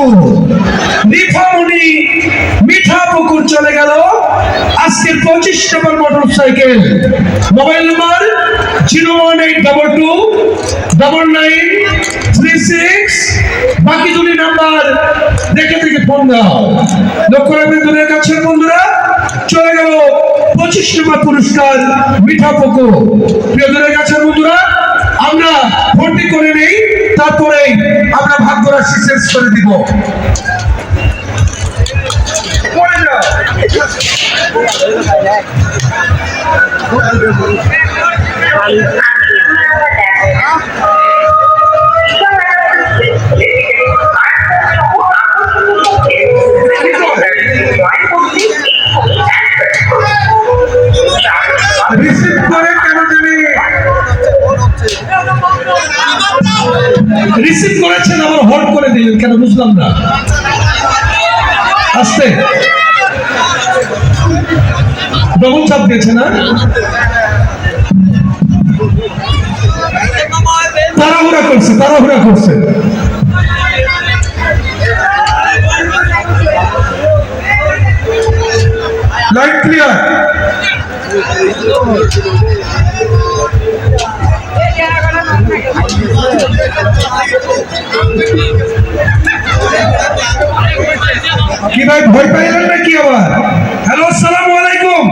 পুকুর নিফামণি মিঠা পুকুর চলে গেল। আজকের পঁচিশ নম্বর motorcycle mobile number zero one eight double two double nine three six বাকি দুটি নাম্বার দেখে দেখে ফোন দাও। লক্ষ্য রাখবেন দূরের কাছের বন্ধুরা, চলে গেল পঁচিশ নম্বর পুরস্কার মিঠা পুকুর প্রিয় দূরের কাছের বন্ধুরা আমরা ভর্তি করে নেই তারপরে আমরা ভাগ্য রাশি শেষ করে দিব। রিসিভ করেছেন, আবার হল্ড করে দিলেন। কেন বুঝলাম না। আসতে। ডবল চাপ দিয়েছে না তাড়াহুড়া করছে তাড়াহুড়া করছে। Light clear. কি ভাই, ভয় পাইলেন নাকি আবার? হ্যালো, আসসালামু আলাইকুম।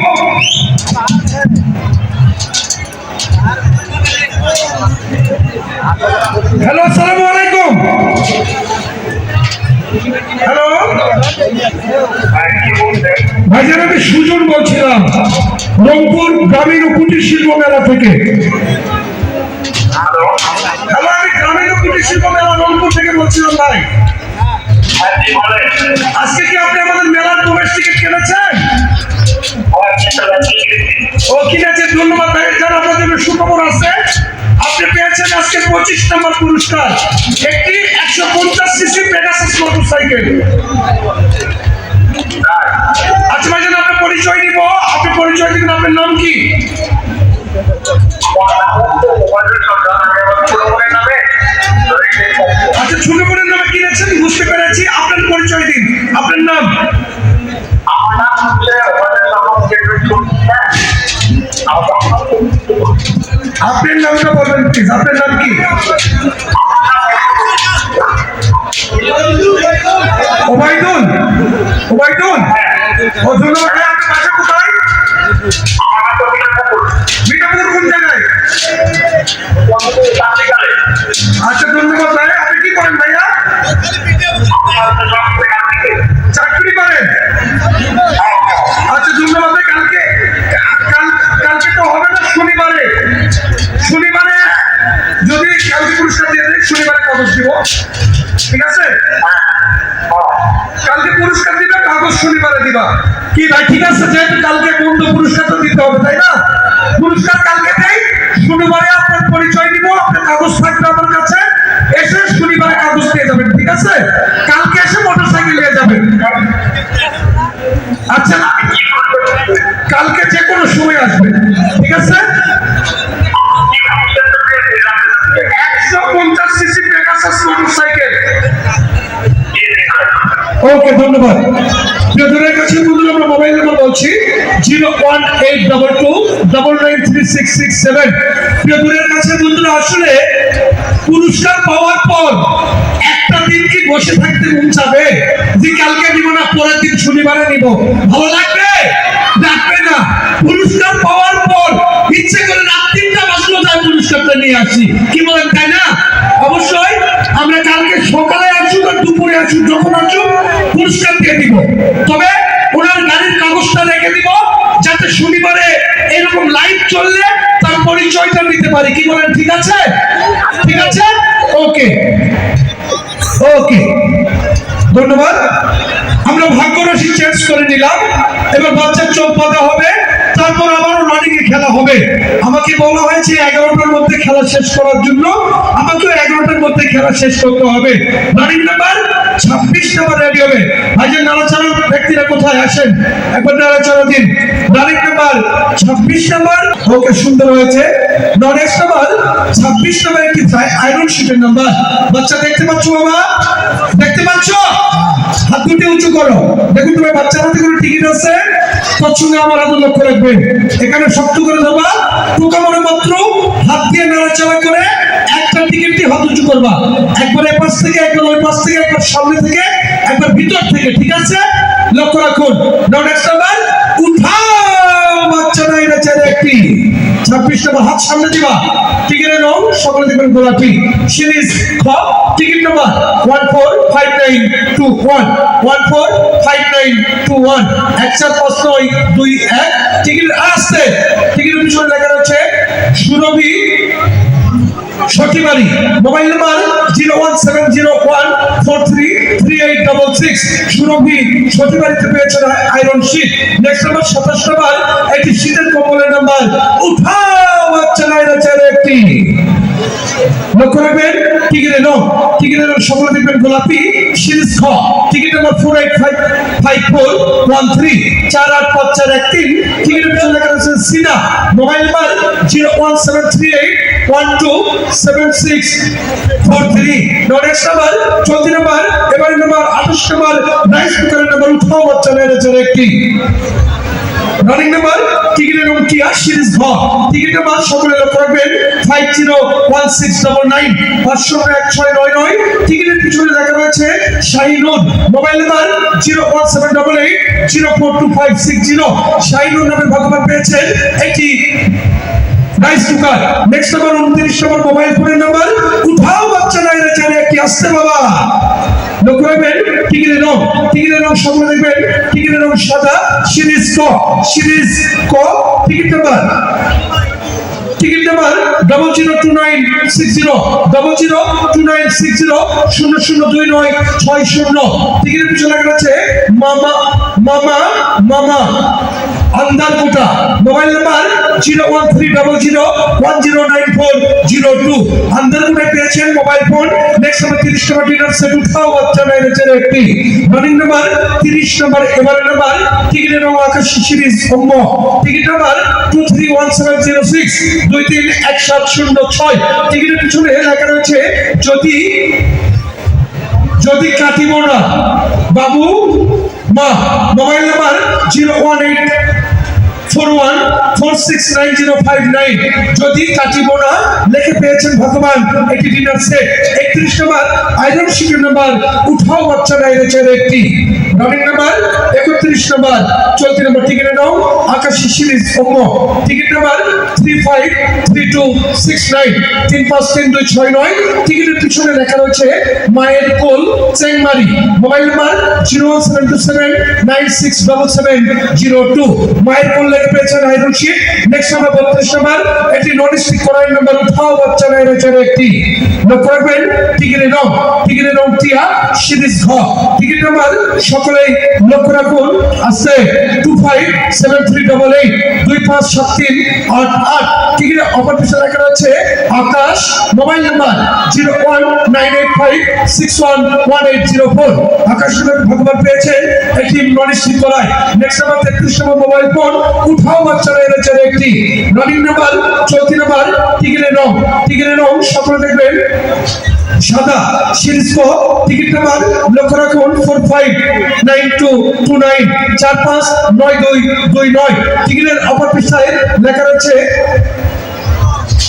হ্যালো, আসসালামু আলাইকুম। হ্যালো। ভাইজান, আমি সুজন বলছিলাম, রংপুর গ্রামীণ কুটির শিল্প মেলা থেকে। হ্যালো কুটির শিল্প মেলা রংপুর থেকে বলছিলাম ভাই। আজকে কি আপনি আমাদের মেলার প্রবেশ টিকিট কিনেছেন? ও কিনেছে ধন্যবাদ ভাই, যারা আপনাদের সুখবর আছে, আপনি পেয়েছেন আজকে পঁচিশ নম্বর পুরস্কার। একটি একশো পঞ্চাশ সিসি পেগাসাস মোটর সাইকেল আচ্ছা ভাইজান, আপনার পরিচয় দিব? আপনি পরিচয় দিবেন, আপনার নাম কি? আপনার পরিচয় দিন। আপনার নাম? আপনার নামটা বলবেন প্লিজ আপনার নাম কি? ওবাইদুল ওবাইদুল ও ধন্যবাদ। আপনার বাসা কোথায়? মিঠাপুর। কোন জায়গায়? আচ্ছা ধন্যবাদ আচ্ছা ধন্যবাদ কালকে। কালকে তো হবে না, শনিবারে। শনিবারে যদি কালকে পুরস্কার দিয়ে দেয়, শনিবারে কাগজ দিব। ঠিক আছে? কালকে পুরস্কার দিবে, কাগজ শনিবারে দিবা। কি ভাই, ঠিক আছে, যেহেতু কালকে বন্ধু পুরস্কার তো দিতে হবে, তাই না? পুরস্কার কালকে দেই, শনিবারে আপনার পরিচয় দিব আপনার কাগজ থাকবে ওকে, ধন্যবাদ। প্রিয়জনের কাছে বন্ধুরা, আমরা মোবাইল নাম্বার বলছি zero one eight double two double nine three six six seven প্রিয়জনের কাছে বন্ধুরা, আসলে পুরস্কার পাওয়ার পর একটা দিন কি বসে থাকতে মন চাবে? যে কালকে নিব না, পরের দিন শনিবারে নিব। ভালো লাগবে? লাগবে না। পুরস্কার পাওয়ার পর ইচ্ছে করে রাত তিনটা বাজলো, তাই পুরস্কারটা নিয়ে আসি। কি পারি, কি বলেন, ঠিক আছে? ঠিক আছে? ওকে। ওকে। ধন্যবাদ। আমরা ভাগ্য রাশি চেঞ্জ করে নিলাম। এবার বাচ্চার চোখ বাঁধা হবে। তারপর আবারও রানিং এ খেলা হবে। আমাকে বলা হয়েছে এগারোটার মধ্যে খেলা শেষ করার জন্য। আমাকে এগারোটার মধ্যে খেলা শেষ করতে হবে। রানিং নাম্বার ছাব্বিশ নাম্বার রেডি হবে। ভাইজান নাড়াচাড়ার ব্যক্তিরা কোথায় আসেন? একবার নাড়াচাড়া দিন রানিং নাম্বার ছাব্বিশ নাম্বার। ওকে সুন্দর হয়েছে। নেক্সট নাম্বার ছাব্বিশ নাম্বার একটি আয়রন শিটের নাম্বার। বাচ্চা দেখতে পাচ্ছ বাবা? দেখতে পাচ্ছ? হাত দুটি উঁচু করো। দেখুন তোমার বাচ্চার হাতে কোনো টিকিট আছে? তৎসঙ্গে আমার হাতে লক্ষ্য রাখবে। এখানে শক্ত করে দেবা মনে মাত্র হাত দিয়ে নাড়াচাড়া করে একটা টিকিটটি হাত উঁচু করবা। একবার এ পাশ থেকে, একবার ওই পাশ থেকে, একবার সামনে থেকে, একবার ভিতর থেকে, ঠিক আছে? লক্ষ্য রাখুন নেক্সট নাম্বার উঠাও, বাচ্চা নাই না ছেলে একটি। ছাব্বিশ নম্বর, হাত সামনে দিবা। টিকিটের রং, সকলে দেখবেন গোলাপি। সিরিজ, খ ticket number one four five nine two one one four five nine two one এক চার পাঁচ নয়, দুই এক। টিকিট আসতে টিকিটের পিছনে লেখা রয়েছে, Surabhi Sathibari mobile number zero one seven zero one four three three eight double six. Surabhi সঠিবাড়িতে পেয়েছেন আয়রন শীত। নেক্সট নাম্বার, সাতাশ নাম্বার একটি শীতের কম্বলের নাম্বার। উঠাও, বাচ্চা, নাইরা একটি। লক্ষ্য রাখবেন টিকিটের রং টিকিটের রং সকলে দেখবেন গোলাপি সিরিজ খ। Ticket number four eight five five four one three চার আট পাঁচ চার এক তিন। টিকিটের পিছনে লেখা রয়েছে Sina, mobile number zero one seven three eight one two seven six four three. Next number চলতি নাম্বার এবারে নাম্বার আঠাশ নাম্বার রাইস কুকারের নাম্বার উঠাও, বাচ্চা মেরেছে একটি। রানিং নাম্বার টিকিটের নাম কি আর সিরিজ ঘ টিকিট নাম্বার সকলে লক্ষ্য রাখবেন। Five zero one six double nine পাঁচশো এক ছয় নয় নয়। টিকিটের পিছনে লেখা রয়েছে Shahinur mobile number zero one seven double eight zero four two five six zero Shahinur নামের ভগবান পেয়েছেন একটি নাইস কুকার নেক্সট নাম্বার উনত্রিশ নম্বর মোবাইল ফোনের নাম্বার উঠাও বাচ্চা নাইরা চারে একটি আসতে বাবা। লক্ষ্য রাখবেন, টিকিটের রং টিকিটের রং সকলে দেখবেন, টিকিটের রং সাদা, সিরিজ ক সিরিজ ক, ticket number. Ticket number double zero two nine six zero double zero two nine six zero শূন্য শূন্য দুই নয় ছয় শূন্য। টিকিটের পিছনে লেখা আছে, মামা মামা মামা। Andarkota. Mobile number zero one three double zero one zero nine four zero two কোটায় পেয়েছেন মোবাইল ফোন নেক্সট নাম্বার তিরিশ নম্বর ডিনার বাচ্চা রানিং নাম্বার তিরিশ নম্বর number ticket number two three one seven zero six দুই তিন এক সাত শূন্য ছয় টিকিটের পিছনে লেখা রয়েছে যদি যদি কাটিব না বাবু মা mobile number zero one eight four one, four six nine zero five nine. যদি কাটিব না লেখে পেয়েছেন ভগবান, এটি ডিনার সেট একত্রিশ নম্বর আইরন শিটের নাম্বার, উঠাও বাচ্চা নাইরে চেয়ার একটি। রানিং নাম্বার, একত্রিশ নম্বর, চলতি নম্বর টিকিটের নাম আকাশী series, অম্ম। Ticket number three five three two six nine তিন পাঁচ, তিন দুই, ছয় নয়। টিকিটের পিছনে লেখা রয়েছে, মায়ের কোল Chengmari mobile number zero one seven two seven nine six double seven zero two মায়ের কোল লেখা পেয়েছেন আইরন শিট নেক্সট নাম্বার বত্রিশ নাম্বার একটি নন স্টিক কড়াই নাম্বার উঠাও বাচ্চা নাই রয়েছে একটি। লক্ষ্য রাখবেন টিকিটের রং টিকিটের রং টিয়া, সিরিজ ঘ টিকিট নাম্বার সকলেই লক্ষ্য রাখুন, আছে টু ফাইভ সেভেন থ্রি লেখা রয়েছে, Akash, mobile number zero one four Akash ভগবান পেয়েছেন একটি নন স্টিক কড়াই নেক্সট নাম্বার তেত্রিশ নম্বর মোবাইল ফোন উঠাও বাচ্চারা এনেছেন একটি। রানিং নাম্বার, চলতি নাম্বার টিকিটের রং টিকিটের রং সকলে দেখবেন। সাদা সিরিজ টিকিট নাম্বার লক্ষ্য রাখুন four five nine two two nine চার পাঁচ নয় দুই দুই নয়। টিকিটের অপর পৃষ্ঠায় লেখা রয়েছে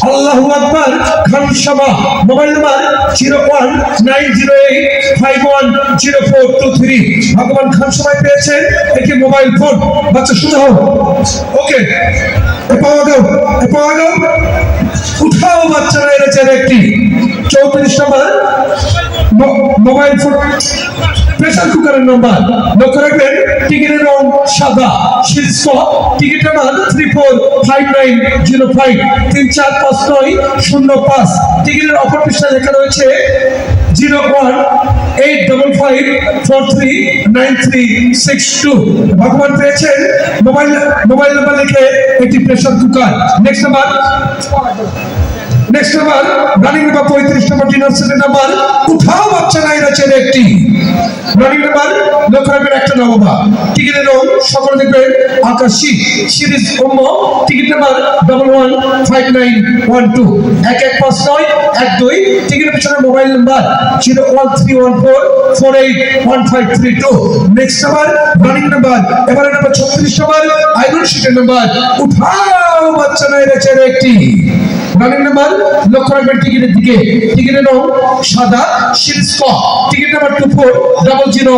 আল্লাহু আকবার Khan Saba mobile number zero one nine zero eight five one zero four two three. ভগবান খান সবাই পেয়েছেন একটি মোবাইল ফোন। বাচ্চা, শুনে হোক ওকে পাওয়া গেল পাওয়া গেল উঠাও, বাচ্চারা এনেছেন একটি। চৌত্রিশ নম্বর মোবাইল ফোন। প্রেসার কুকারের নাম্বার লক্ষ্য রাখবেন টিকিটের রং সাদা। শীর্ষ ticket number three four five nine zero five তিন চার পাঁচ নয় শূন্য পাঁচ। টিকিটের অপর পৃষ্ঠায় লেখা রয়েছে zero one eight double five four three nine three six two ভগবান পেয়েছেন। মোবাইল মোবাইল নাম্বার লিখে একটি pressure cooker next number next number পঁয়ত্রিশ নম্বর উঠাও বাচ্চা একটি। নাম্বার একটা series number double one five nine one two এক এক পাঁচ নয়, এক দুই। Mobile number zero one three one four four eight one five three two next number running number এবারে নাম্বার ছত্রিশ নাম্বার আইডল শিটের নাম্বার উঠাও বাচ্চা নাই রেচের একটি। রানিং নাম্বার লক্ষ্য রাখবেন টিকিটের দিকে। টিকিটের রং সাদা, সিরিজ ক। Ticket number two four, double zero,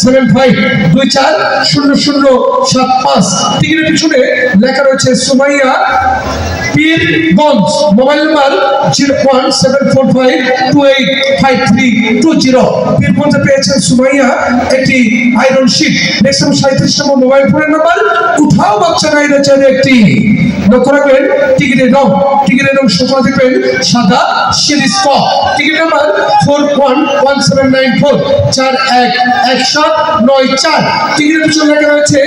seven five, দুই চার, শূন্য শূন্য, সাত পাঁচ। টিকিটের পিছনে লেখা রয়েছে Sumaiya Pirganj mobile number zero one seven four five two eight five three two zero. পীরগঞ্জে পেয়েছেন সুমাইয়া একটি আয়রন শিট। নেক্সট সাঁত্রিশ নম্বর মোবাইল ফোনের নাম্বার। উঠাও বাচ্চা নাই রয়েছে একটি। লক্ষ্য রাখবেন, টিকিটের রং টিকিটের রং সকাল দেখবেন সাদা, সিরিজ ক ticket number four one one seven nine four, চার এক এক সাত, নয় চার। টিকিটের পিছনে লেখা রয়েছে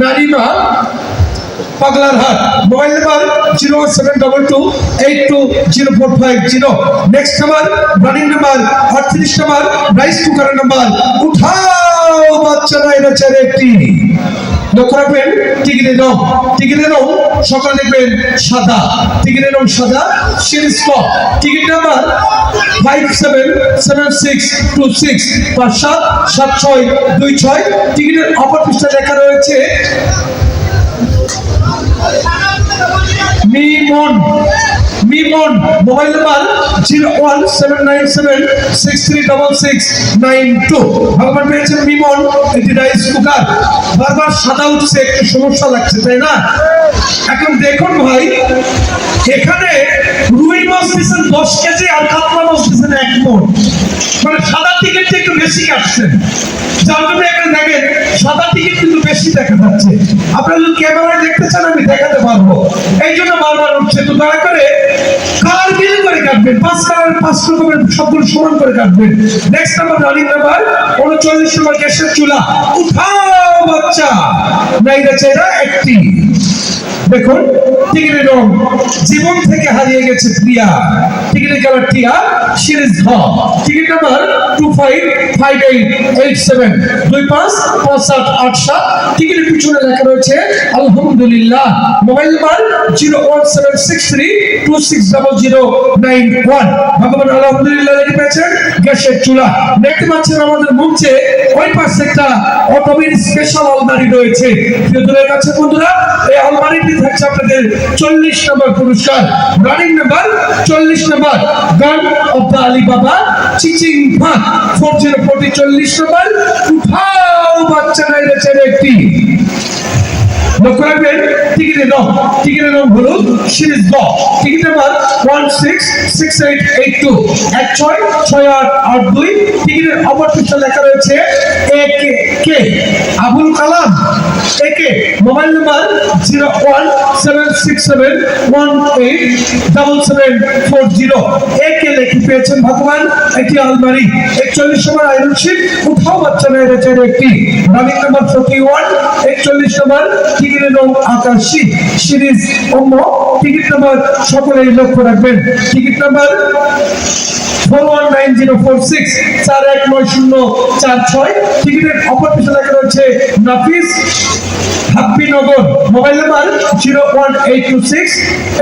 নারীমা Paglar Hat mobile number zero seven double two eight two zero four five zero. Next number running number আটত্রিশ নাম্বার রাইস কুকারের নাম্বার উঠাও, বাচ্চা নাই রয়েছে একটি লক্ষ্য রাখবেন টিকিটের রং টিকিটের রং সকালে দেখবেন সাদা। টিকিটের রং সাদা সিরিজ ক ticket number five seven seven six two six পাঁচ সাত সাত ছয়, দুই ছয়। টিকিটের অপর পৃষ্ঠায় লেখা রয়েছে। Mimon Mimon, mobile number zero one seven nine seven six three double six nine two. ভগবান পেয়েছেন মিমন একটি রাইস কুকার। বারবার সাদা উঠছে, একটু সমস্যা লাগছে, তাই না? এখন দেখুন ভাই, এখানে রুই মাছ দিচ্ছেন দশ কেজি আর কাতলা মাছ দিচ্ছেন এক মন। মানে সাদা টিকিট একটু বেশি কাটছেন। যার জন্য এখানে দেখেন, সাদা টিকিট কিন্তু বেশি দেখা যাচ্ছে। আপনারা যদি ক্যামেরায় দেখতে চান, আমি দেখাতে পারব। এই জন্য বারবার উঠছে। তো তারা করে কার মিল করে কাটবেন? পাঁচ কালার, পাঁচ রকমের সবগুলো সমান করে কাটবেন। নেক্সট নাম্বার রানিং নাম্বার উনচল্লিশ নম্বর গ্যাসের চুলা। উঠাও বাচ্চা। নাইরা চেরা একটি। দেখুন টিকিটের রং জীবন থেকে হারিয়ে গেছে প্রিয়া। টিকিটের কালার টিয়া সিরিজ ঘ। Ticket number two five five eight eight seven দুই পাঁচ পাঁচ সাত, আট সাত। টিকিটের পিছনে লেখা রয়েছে, আলহামদুলিল্লাহ, mobile number zero one seven six three two six double zero nine one ভগবান আলহামদুলিল্লাহ লেগে পেয়েছেন। গ্যাসের চুলা। দেখতে পাচ্ছেন আমাদের মঞ্চে ওই পাশে একটা অটোমের স্পেশাল আলমারি রয়েছে। প্রিয়জনের কাছে বন্ধুরা, এই আলমারিটি থাকছে আপনাদের চল্লিশ নম্বর পুরস্কার। রানিং নাম্বার চল্লিশ নম্বর। গান অফ দ্য আলী বাবা চিচিং ফাঁক ফোর জিরো ফোরটি চল্লিশ নম্বর। উঠাও, বাচ্চা নাই রয়েছে একটি। লক্ষ্য রাখবেন, টিকিটের রং টিকিটের রং হলো সিরিজ গ। Ticket number one six six eight eight two এক ছয় ছয় আট আট দুই। টিকিটের অপর পৃষ্ঠা লেখা রয়েছে, এ কে কে? আবুল কালাম। এ কে mobile number zero one seven six seven one eight double seven four zero এ কে লেখি পেয়েছেন ভগবান, একটি আলমারি। একচল্লিশ নম্বর আয়রন শিট উঠাও বাচ্চা মেয়ের রয়েছে একটি। রানিং নাম্বার ফোর্টি ওয়ান একচল্লিশ নম্বর টিকিটের রং আকাশি সিরিজ অন্য টিকিট নাম্বার সকলেই লক্ষ্য রাখবেন। Ticket number four one nine zero four six চার এক নয় শূন্য চার ছয়। টিকিটের অপর পিছনে লেখা রয়েছে Nafis Happinagar. Mobile number zero one eight two six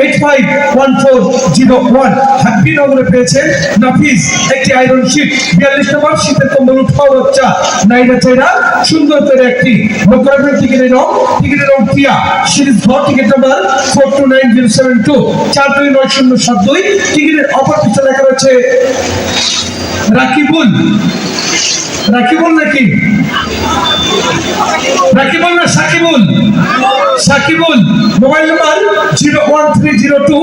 eight five one four zero one. হাপ্পিনগরে পেয়েছেন নাফিস একটি আয়রন শিট বিয়াল্লিশ নম্বর শীতের কম্বল উঠাও বাচ্চা। নাইরা চাইরা সুন্দর করে একটি। লক্ষ্য টিকিটের রং। টিকিটের রং টিয়া। সিরিজ ঘর, ticket number four two nine zero seven two. চার দুই নয় শূন্য সাত দুই। টিকিটের অপর পিছনে লেখা রয়েছে রাকিবুল। রাকিবুল নাকি? রাকিবুল না Sakibul? Sakibul. Mobile number zero one three zero two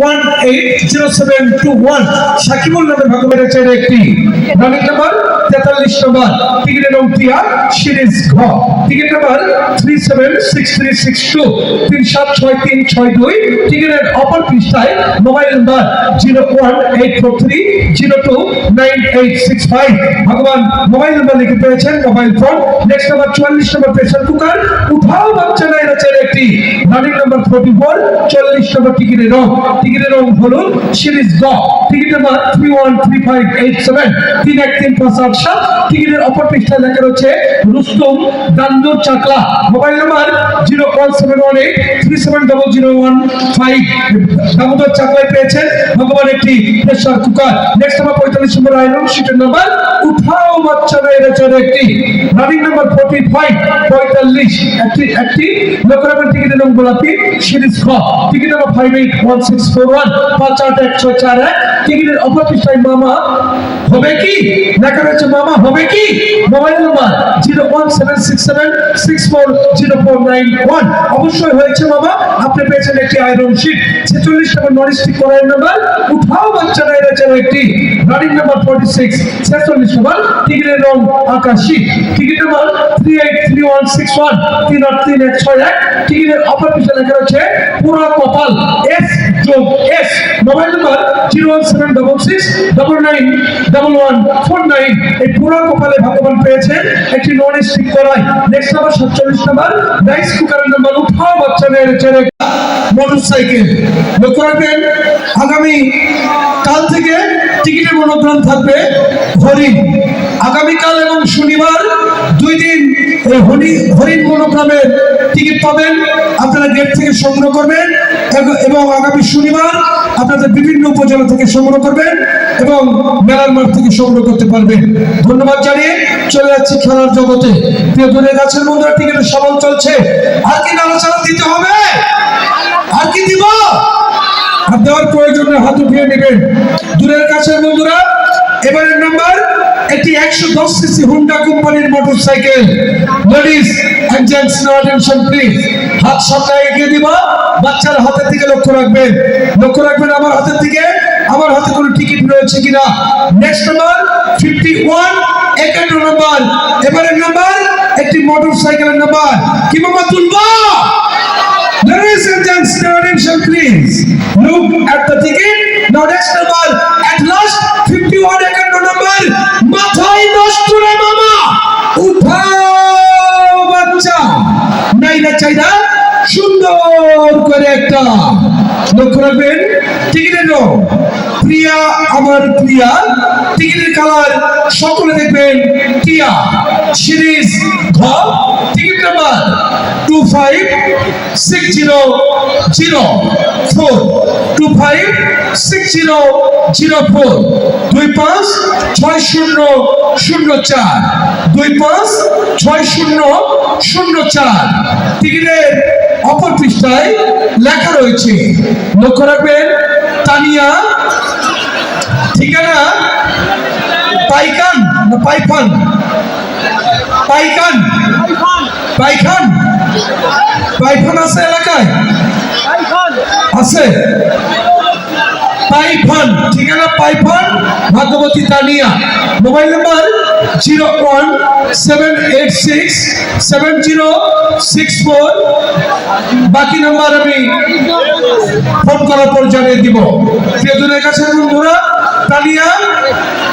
one eight zero seven two one. Sakibul নামে ভগবানের চাইলে একটি। রানিং নাম্বার তেতাল্লিশ নম্বর। টিকিটের টিয়া সিরিজ ঘ। Ticket number three seven six three six two. তিন সাত ছয় তিন ছয় দুই। টিকিটের অপর পৃষ্ঠায় mobile number zero one eight four three zero two nine eight six five ভগবান মোবাইল নাম্বার লিখে পেয়েছেন মোবাইল ফোন নেক্সট নাম্বার চুয়াল্লিশ নম্বর প্রেসার কুকার উঠাও বাচ্চা নাই রয়েছে একটি। রানিং নাম্বার ফোর্টি ফোর চল্লিশ নম্বর টিকিটের রং। টিকিটের রং হলুদ সিরিজ গ। Ticket number three one three five eight seven তিন এক তিন পাঁচ আট বাদশাহ টিকিটের অপর পৃষ্ঠায় লেখা রয়েছে, Rustam Dandur Chakla. Mobile number zero one seven one eight three seven double zero one five Damodar চাকলায় পেয়েছেন, ভগবান একটি প্রেশার কুকার নেক্সট নাম্বার পঁয়তাল্লিশ নম্বর আইরন শিটের নাম্বার উঠাও বাচ্চা মেয়েরা চলে একটি রানিং নাম্বার ফোর্টি ফাইভ পঁয়তাল্লিশ। একটি একটি লোকরামের টিকিটের নম্বর গোলাপি সিরিজ খ ticket number five eight one six four one পাঁচ আট এক ছয় চার এক। টিকিটের অপর পৃষ্ঠায় মামা হবে কি? লেখা রয়েছে মামা হবে কি? Mobile number zero one seven six seven six four zero four nine one অবশ্যই হয়েছে মামা, আপনি পেয়েছেন একটি আয়রন শিট ছেচল্লিশ নম্বর নরিস্টিক করার নাম্বার উঠাও বাচ্চা নাইরা যেন একটি রানিং নাম্বার ফোর্টি সিক্স ছেচল্লিশ নম্বর টিকিটের রং আকাশি ticket number three eight three one six one তিন আট তিন এক ছয় এক টিকিটের পিছনে লেখা রয়েছে পুরা কপাল এস যোগ S mobile zero one seven double six double nine double one four nine এই পুরা কপালে ভগবান পেয়েছেন একটি নন নেক্সট নাম্বার সাতচল্লিশ নাম্বার রাইস নাম্বার উঠাও বাচ্চা মেয়ের ছেড়ে মোটর সাইকেল লক্ষ্য রাখবেন, আগামী কাল থেকে থাকবে হরিণ। আগামীকাল এবং শনিবার দুই দিন এই হরি- হরিণ মনোগ্রামের টিকিট পাবেন। আপনারা গেট থেকে সংগ্রহ করবেন এবং- আগামী শনিবার আপনাদের বিভিন্ন উপজেলা থেকে সংগ্রহ করবেন এবং মেলার মাঠ থেকে সংগ্রহ করতে পারবেন। ধন্যবাদ জানিয়ে চলে যাচ্ছি খেলার জগতে। প্রিয় দূরের গাছের বন্ধুরা, টিকিটের সবল চলছে। আর কি নাড়াচাড়া দিতে হবে? আর কি দিব? দেওয়ার প্রয়োজনে হাত উঠিয়ে নেবেন। দূরের কাছে, বন্ধুরা, এবারের নাম্বার একটি একশো দশ সিসি হুন্ডা কোম্পানির motorcycle ladies and gents attention হাত সামনে এগিয়ে দিবা, বাচ্চার হাতের দিকে লক্ষ্য রাখবেন। লক্ষ্য রাখবেন আমার হাতের দিকে, আমার হাতে কোনো টিকিট রয়েছে কিনা। নেক্সট নাম্বার ফিফটি ওয়ান একান্ন নাম্বার এবারের নাম্বার একটি মোটর সাইকেলের নাম্বার কি মামা তুলবা? Ladies and attention please. Look at the ticket. Now next number, at last, 51 একান্ন number. মাথায় নষ্ট রে মামা উঠাও বাচ্চা নাই না চাই সুন্দর করে একটা লক্ষ্য রাখবেন টিকিটের রং প্রিয়া আমার প্রিয়া টিকিটের কালার সকলে দেখবেন টিয়া সিরিজ ঘ ticket number five six zero zero four two five six zero zero four দুই পাঁচ ছয় শূন্য শূন্য চার দুই পাঁচ ছয় শূন্য শূন্য চার টিকিটের অপর পৃষ্ঠায় লেখা রয়েছে, লক্ষ্য রাখবেন, তানিয়া, ঠিকানা, পাইকান, না পাইফান, পাইকান, পাইখান পাইখান আছে এলাকায়? আছে। পাইফান ঠিকানা Paifan Bhagbati Tania. Mobile number zero one seven eight six seven zero six four. বাকি নাম্বার আমি ফোন করার পর জানিয়ে দিব। প্রিয়জনের কাছে বন্ধুরা তানিয়া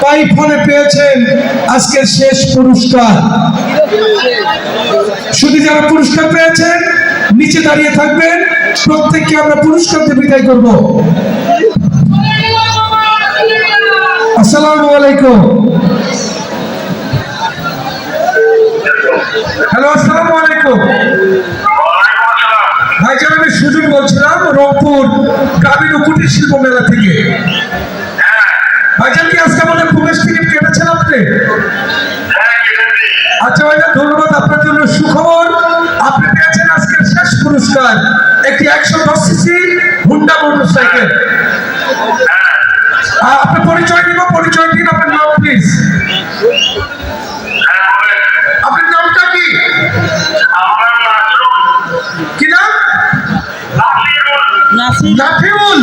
পাইফোনে পেয়েছেন আজকের শেষ পুরস্কার। শুধু যারা পুরস্কার পেয়েছেন, নিচে দাঁড়িয়ে থাকবেন, প্রত্যেককে আমরা পুরস্কার দিয়ে বিদায় করব। আসসালামু আলাইকুম। হ্যালো, আসসালামু আলাইকুম। ভাইজান, আমি সুজন বলছিলাম রংপুর গ্রামীণ কুটির শিল্প মেলা থেকে। ভাইজান কি আজকে আমাদের প্রবেশ টিকিট কেটেছেন আপনি? আচ্ছা ভাইজান ধন্যবাদ আপনার জন্য। সুখবর আপনি পেয়েছেন আজকের শেষ পুরস্কার। একটি একশো দশ সিসি হুন্ডা মোটর সাইকেল আপনি পরিচয় দিব পরিচয় দিন আপনার নাম প্লিজ আপনার নামটা কি? কি নাম? নাসির নাফিউল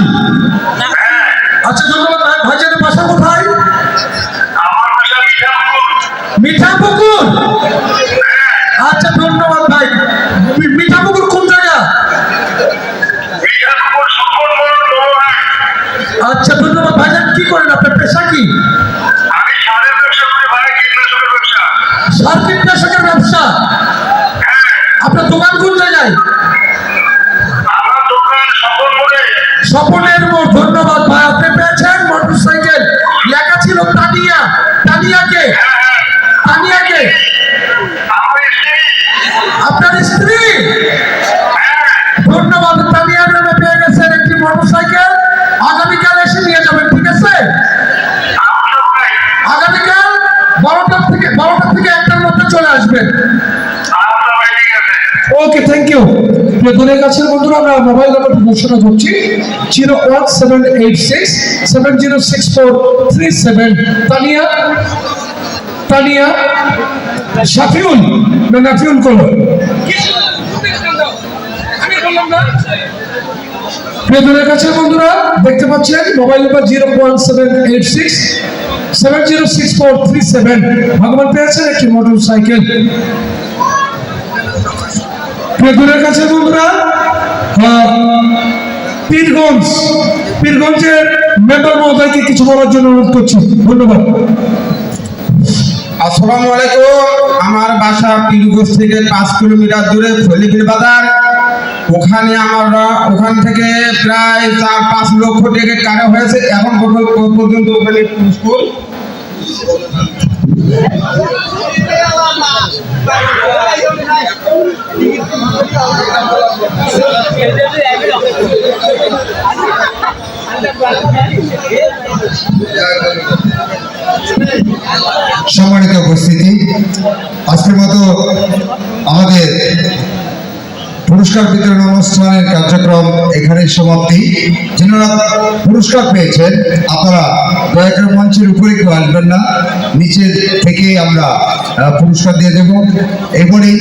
আচ্ছা ধন্যবাদ ভাই ভাইজানের বাসা কোথায় মিঠাপুকুর? আচ্ছা ধন্যবাদ ভাই। মি- মিঠাপুকুর কোন জায়গা? আচ্ছা ধন্যবাদ ভাইজান কি করেন আপনার? পেশা কি? সার কীটনাশকের ব্যবসা? আপনার দোকান কোন জায়গায়? স্বপনের চলে আছে ওকে থ্যাংক ইউ দূরের কাছের বন্ধুরা, আমরা মোবাইল নাম্বার ঘোষণা করছি। Zero one seven eight six, seven zero six four three seven. Tania Tania, Shafiul, না নাফিউল করো। প্রিয় দূরের কাছের বন্ধুরা, দেখতে পাচ্ছেন mobile number zero one seven eight six seven zero six four three seven ভগবান পেয়েছেন একটি মোটর সাইকেল প্রিয়দূরের কাছে বন্ধুরা পীরগঞ্জ, পীরগঞ্জের মেম্বার মহোদয়কে কিছু বলার জন্য অনুরোধ করছি। ধন্যবাদ। আসসালামু আলাইকুম। আমার বাসা পীরগঞ্জ থেকে পাঁচ কিলোমিটার দূরে ফলিপির বাজার। ওখানে আমরা, ওখান থেকে প্রায় চার পাঁচ লক্ষ টাকা কাটা হয়েছে। এখন পর্যন্ত- ওখানে স্কুল। সম্মানিত উপস্থিতি, আজকের মতো আমাদের পুরস্কার বিতরণ অনুষ্ঠানের কার্যক্রম এখানে সমাপ্তি। যারা পুরস্কার পেয়েছেন, আপনারা দয়া করে মঞ্চের উপরে কেউ আসবেন না, নিচে থেকে আমরা পুরস্কার দিয়ে দেব। এরপরেই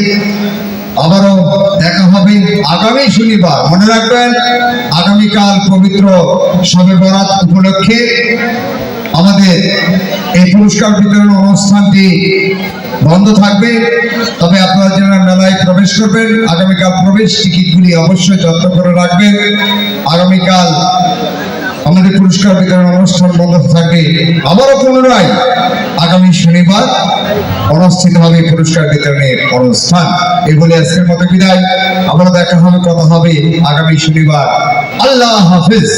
আবারও দেখা হবে আগামী শনিবার। মনে রাখবেন, আগামীকাল পবিত্র শবে বরাত উপলক্ষে আমাদের এই পুরস্কার বিতরণ অনুষ্ঠানটি বন্ধ থাকবে। তবে আপনারা যারা মেলায় প্রবেশ করবেন, আগামীকাল প্রবেশ টিকিটগুলি অবশ্যই যত্ন করে রাখবেন। আগামীকাল আমাদের পুরস্কার বিতরণ অনুষ্ঠান বন্ধ থাকবে। আবারও পুনরায় আগামী শনিবার অনুষ্ঠিত হবে পুরস্কার বিতরণের অনুষ্ঠান। এই বলে আজকের মতো বিদায়। আবারও দেখা হবে, কথা হবে আগামী শনিবার। আল্লাহ হাফিজ।